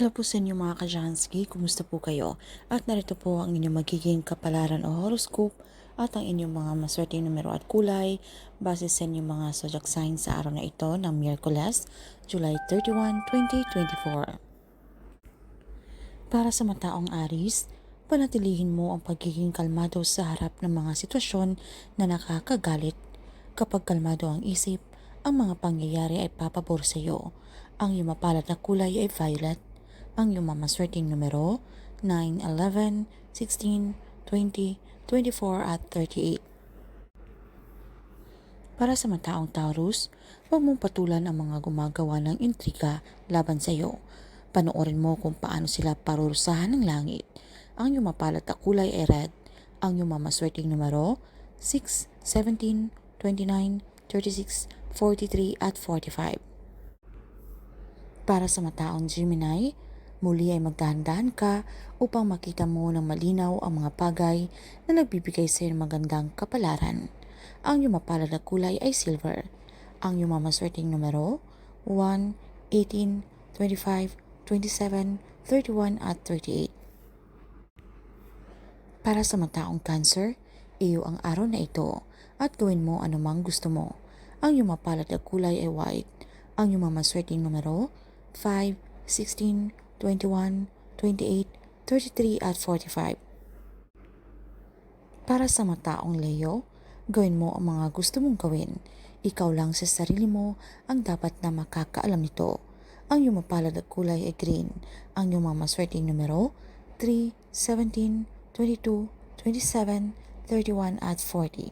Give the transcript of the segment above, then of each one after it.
Hello po sa inyo mga ka-Jansky, kumusta po kayo? At narito po ang inyong magiging kapalaran o horoscope at ang inyong mga maswerteng numero at kulay base sa inyong mga zodiac signs sa araw na ito ng Miyerkules, July 31, 2024. Para sa mataong Aris, panatilihin mo ang pagiging kalmado sa harap ng mga sitwasyon na nakakagalit. Kapag kalmado ang isip, ang mga pangyayari ay papabor sa iyo. Ang iyong mapalad na kulay ay violet. Ang iyong mamaswerteng numero 9, 11, 16, 20, 24 at 38. Para sa mataong Taurus, huwag mong patulan ang mga gumagawa ng intriga laban sa iyo. Panoorin mo kung paano sila parurusahan ng langit. Ang iyong mapalat na kulay ay red. Ang iyong mamaswerteng numero 6, 17, 29, 36, 43 at 45. Para sa mataong Gemini, muli ay magdahan-dahan ka upang makita mo ng malinaw ang mga bagay na nagbibigay sa iyo ng magandang kapalaran. Ang iyong mapalad na kulay ay silver. Ang iyong mamaswerteng numero 1, 18, 25, 27, 31 at 38. Para sa mataong cancer, iyo ang araw na ito at gawin mo anumang gusto mo. Ang iyong mapalad na kulay ay white. Ang iyong mamaswerteng numero 5, 16, 21, 28, 33 at 45. Para sa mataong Leo, gawin mo ang mga gusto mong gawin. Ikaw lang sa sarili mo ang dapat na makakaalam nito. Ang iyong mapalad na kulay ay green. Ang iyong mamaswerteng numero 3, 17, 22, 27, 31 at 40.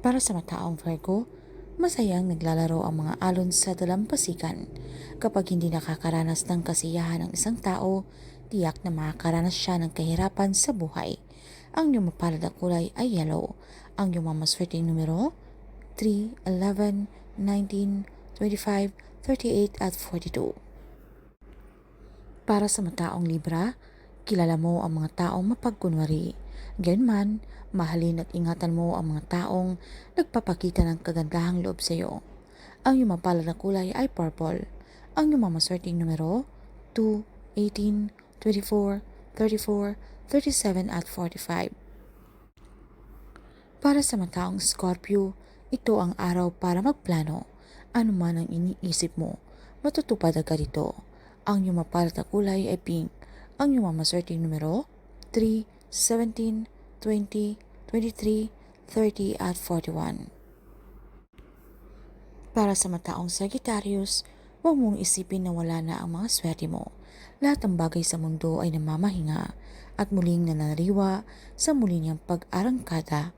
Para sa mataong Virgo, masayang naglalaro ang mga alon sa dalampasigan. Kapag hindi nakakaranas ng kasiyahan ng isang tao, tiyak na makakaranas siya ng kahirapan sa buhay. Ang iyong mapalad na kulay ay yellow. Ang iyong mamaswerteng numero 3, 11, 19, 25, 38 at 42. Para sa mataong Libra, kilala mo ang mga taong mapagkunwari. Gayunman, mahalin at ingatan mo ang mga taong nagpapakita ng kagandahang loob sa iyo. Ang iyong mapalad na kulay ay purple. Ang iyong mamaswerteng numero 2, 18, 24, 34, 37 at 45. Para sa mataong Scorpio, ito ang araw para magplano. Ano man ang iniisip mo, matutupad agad ito. Ang iyong mapalad na kulay ay pink. Ang iyong mamaswerteng numero 3, 17, 20, 23, 30 at 41. Para sa mataong Sagittarius, huwag mong isipin na wala na ang mga swerte mo. Lahat ng bagay sa mundo ay namamahinga at muling nanariwa sa muli niyang pag-arangkada.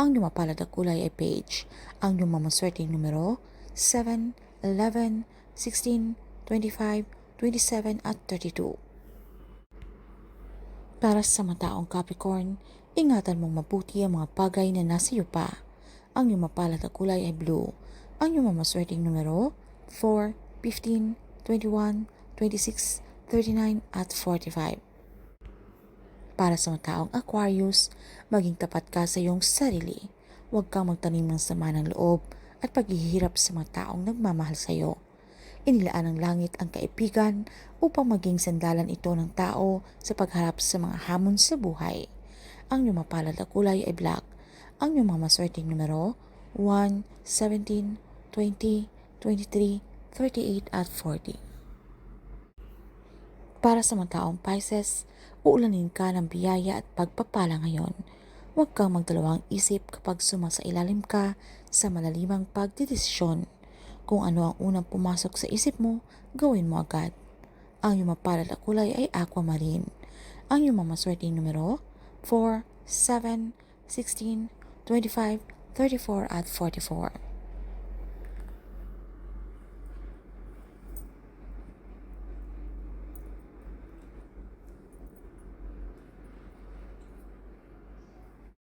Ang lumapalad na kulay ay page. Ang lumamaswerteng numero 7, 11, 16, 25, 27 at 32. Para sa mataong Capricorn, ingatan mong mabuti ang mga bagay na nasa iyo pa. Ang iyong mapalad na kulay ay blue. Ang iyong mamaswerteng numero 4, 15, 21, 26, 39 at 45. Para sa mga taong Aquarius, maging tapat ka sa iyong sarili. Huwag kang magtanim ng sama ng loob at paghihirap sa mga taong nagmamahal sa iyo. Inilaan ng langit ang kaibigan upang maging sandalan ito ng tao sa pagharap sa mga hamon sa buhay. Ang iyong mapalad na kulay ay black. Ang iyong mga maswerteng numero 1, 17, 20, 23, 38 at 40. Para sa mga taong Pisces, uulanin ka ng biyaya at pagpapala ngayon. Huwag kang magdalawang isip kapag sumasa ilalim ka sa malalimang pagdidesisyon. Kung ano ang unang pumasok sa isip mo, gawin mo agad. Ang iyong mapalad kulay ay aquamarine. Ang iyong mamaswerteng numero 4, 7, 16, 25, 34 at 44.